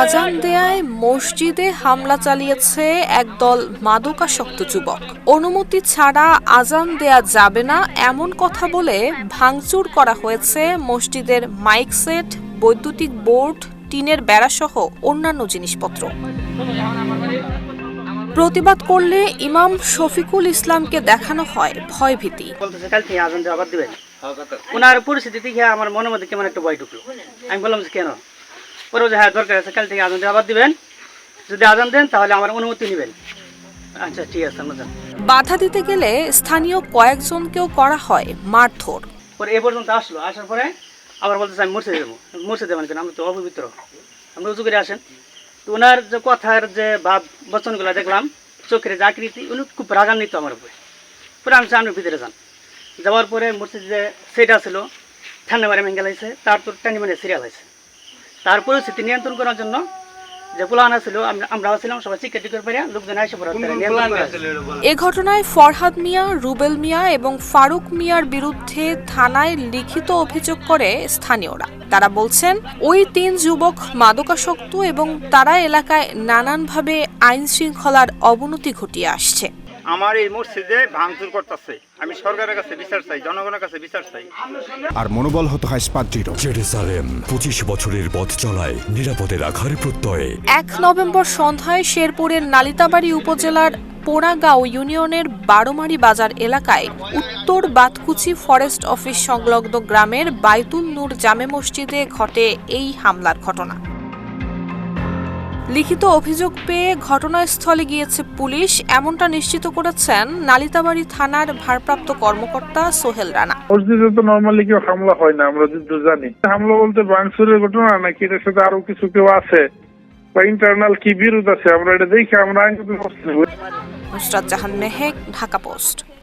আজান দেয়ায় মসজিদে হামলা চালিয়েছে একদল মাদকাসক্ত যুবক। অনুমতি ছাড়া আজান দেয়া যাবে না এমন কথা বলে ভাঙচুর করা হয়েছে মসজিদের মাইক সেট, বৈদ্যুতিক বোর্ড, টিনের বেড়াসহ অন্যান্য জিনিসপত্র। প্রতিবাদ করলে ইমাম শফিকুল ইসলামকে দেখানো হয় ভয়ভীতি। ওনার পরিস্থিতি দেখে আমার মনের মধ্যে কেমন একটা ভয় ঢুকলো। আমি বললাম যে কেন? পরে বলছে, হ্যাঁ দরকার আছে কাল থেকে আজান দিয়ে আবার দিবেন। যদি আজান দেন তাহলে আমার অনুমতি নেবেন। আচ্ছা ঠিক আছে আমরা বাধা দিতে গেলে স্থানীয় কয়েকজনকেও করা হয় মারধর। পরে এ পর্যন্ত আসলো আসার পরে আবার বলতেছে আমি মরছে দেবো মরছে দেবেন কেন? আমি তো অপবিত্র। আপনি উঁচু করে আসেন। তো ওনার যে কথার যে ভাব, বচনগুলো দেখলাম, চোখের যে আকৃতি, উনি খুব রাগান্বিত আমার উপরে। পরে আমি আমি ভিতরে যান। যাওয়ার পরে মসজিদ যে সেটা ছিল, ঠান্ডা মারে মেঙ্গেল হয়েছে তারপর টানি মানে সিরিয়াল হয়েছে তার পরিস্থিতি নিয়ন্ত্রণ করার জন্য যে পুলানা ছিল আমরাও ছিলাম সবাই চিকেট টিকেট পেরে লোকজন এসে পড়ে তারা নিয়ন্ত্রণ করা হয়েছে। এ ঘটনায় ফরহাদ মিয়া রুবেল মিয়া এবং ফারুক মিয়ার বিরুদ্ধে থানায় লিখিত অভিযোগ করে স্থানীয়রা। তারা বলছেন ওই তিন যুবক মাদকাসক্ত এবং তারা এলাকায় নানানভাবে আইন শৃঙ্খলার অবনতি ঘটিয়ে আসছে। আমার এই মসজিদে ভাঙচুর করতেছে। আমি সরকারের কাছে বিচার চাই জনগণের কাছে বিচার চাই। আর মনোবল হতো হয় দৃঢ় জেরুসালেম পঁচিশ বছরের পথ চলায় নিরাপদে রাখার প্রত্যয়ে। এক নভেম্বর সন্ধ্যায় শেরপুরের নালিতাবাড়ি উপজেলার পোড়াগাঁও ইউনিয়নের বারোমারি বাজার এলাকায় উত্তর বাতকুচি ফরেস্ট অফিস সংলগ্ন গ্রামের বাইতুল নূর জামে মসজিদে ঘটে এই হামলার ঘটনা। লিখিত অভিযোগ পেয়ে ঘটনাস্থলে গিয়েছে পুলিশ এমনটা নিশ্চিত করেছেন নালিতাবাড়ি থানার ভারপ্রাপ্ত কর্মকর্তা সোহেল রানা। মসজিদে তো নর্মালি কেউ হামলা হয় না আমরা যদি জানি। হামলা বলতে ভাঙচুরের ঘটনা নাকি এটার সাথে আরও কিছু কেউ আছে? বা ইন্টারনাল কি বিরোধ আছে? আমরা এটা দেখে আমরা আইনগত ব্যবস্থা নেব। নুসরাত জাহান মেহেক ঢাকা পোস্ট।